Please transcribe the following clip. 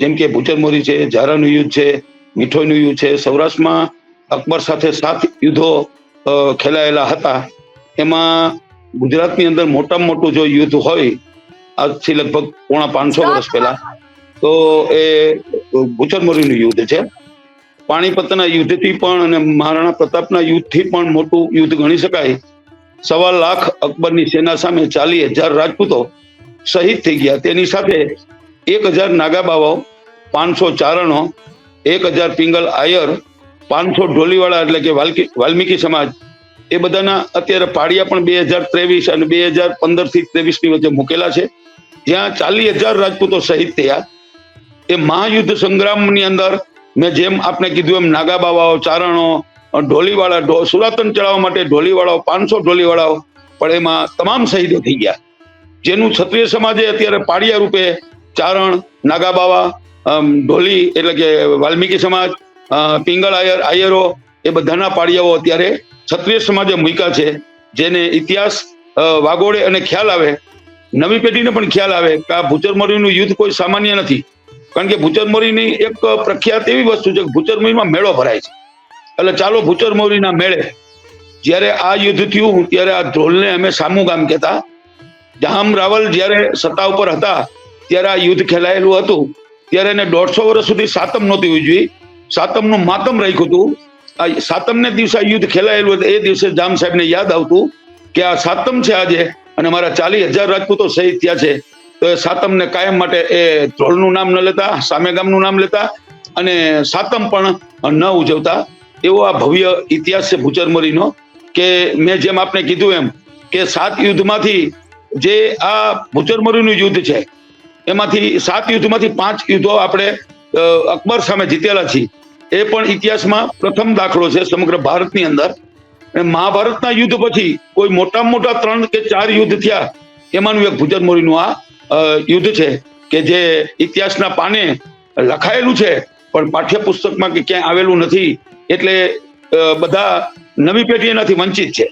જેમ કે ભૂચરમોરી છે ઝારાનું યુદ્ધ છે મીઠોઈનું યુદ્ધ છે સૌરાષ્ટ્રમાં અકબર સાથે સાત યુદ્ધો ખેલાયેલા હતા. એમાં ગુજરાતની અંદર મોટામાં મોટું જો યુદ્ધ હોય આજથી લગભગ પોણા પાંચસો વર્ષ પહેલા તો એ ભૂચરમોરીનું યુદ્ધ છે. પાણીપતના યુદ્ધથી પણ અને મહારાણા પ્રતાપના યુદ્ધથી પણ મોટું યુદ્ધ ગણી શકાય. સવા લાખ અકબરની સેના સામે ચાલી હજાર રાજપૂતો શહીદ થઈ ગયા. તેની સાથે એક હજાર નાગા બાવાઓ પાંચસો ચારણો, એક હજાર પિંગલ આયર, પાંચસો ઢોલીવાળા એટલે કે વાલ્મીકી સમાજ, એ બધાના અત્યારે પાડિયા પણ બે હજાર ત્રેવીસ અને બે હજાર પંદરથી ત્રેવીસની વચ્ચે મૂકેલા છે. જ્યાં ચાલીસ હજાર રાજપૂતો શહીદ થયા. એ મહાયુદ્ધ સંગ્રામની અંદર મેં જેમ આપણે કીધું એમ નાગા બાવાઓ ચારણો, ઢોલીવાળા સુરાતન ચડાવવા માટે ઢોલીવાળાઓ, પાંચસો ઢોલીવાળાઓ, પણ એમાં તમામ શહીદો થઈ ગયા. જેનું ક્ષત્રિય સમાજે અત્યારે પાડિયા રૂપે ચારણ નાગા બાવા ઢોલી એટલે કે વાલ્મીકી સમાજ પિંગળ આયર આયરો એ બધાના પાડિયાઓ અત્યારે ક્ષત્રિય સમાજે મૂક્યા છે જેને ઇતિહાસ અ, વાગોળે અને ખ્યાલ આવે. નવી પેઢીને પણ ખ્યાલ આવે કે આ ભૂચરમોરીનું યુદ્ધ કોઈ સામાન્ય નથી. કારણ કે ભૂચરમોરીની એક પ્રખ્યાત એવી વસ્તુ છે કે ભૂચરમોરીમાં મેળો ભરાય છે. એટલે ચાલો ભૂચરમોરીના મેળે જ્યારે આ યુદ્ધ થયું ત્યારે આ ધ્રોલને અમે સામુ ગામ કહેતા. જામ રાવલ જ્યારે સત્તા ઉપર હતા ત્યારે આ યુદ્ધ ખેલાયેલું હતું. ત્યારે એને દોઢસો વર્ષ સુધી સાતમ નહોતી ઉજવી. સાતમનું માતમ રાખ્યું હતું. આ સાતમને દિવસે યુદ્ધ ખેલાયેલું હતું. એ દિવસે જામ સાહેબને યાદ આવતું કે આ સાતમ છે આજે અને મારા ચાલીસ હજાર રાજપૂતો શહીદ થયા છે. તો એ સાતમને કાયમ માટે એ ધ્રોલનું નામ ન લેતા, સામે ગામનું નામ લેતા અને સાતમ પણ ન ઉજવતા. એવો આ ભવ્ય ઇતિહાસ છે ભૂચરમરીનો કે મેં જેમ આપને કીધું એમ કે સાત યુદ્ધમાંથી જે આ ભૂચરમરીનું યુદ્ધ છે એમાંથી સાત યુદ્ધમાંથી પાંચ યુદ્ધો આપણે અકબર સામે જીતેલા છીએ. એ પણ ઇતિહાસમાં પ્રથમ દાખલો છે સમગ્ર ભારતની અંદર. મહાભારતના યુદ્ધ પછી કોઈ મોટામાં મોટા ત્રણ કે ચાર યુદ્ધ થયા, એમાંનું એક ભુજન મોરીનું આ યુદ્ધ છે કે જે ઇતિહાસના પાને લખાયેલું છે, પણ પાઠ્યપુસ્તકમાં કે ક્યાંય આવેલું નથી, એટલે બધા નવી પેઢી એનાથી વંચિત છે.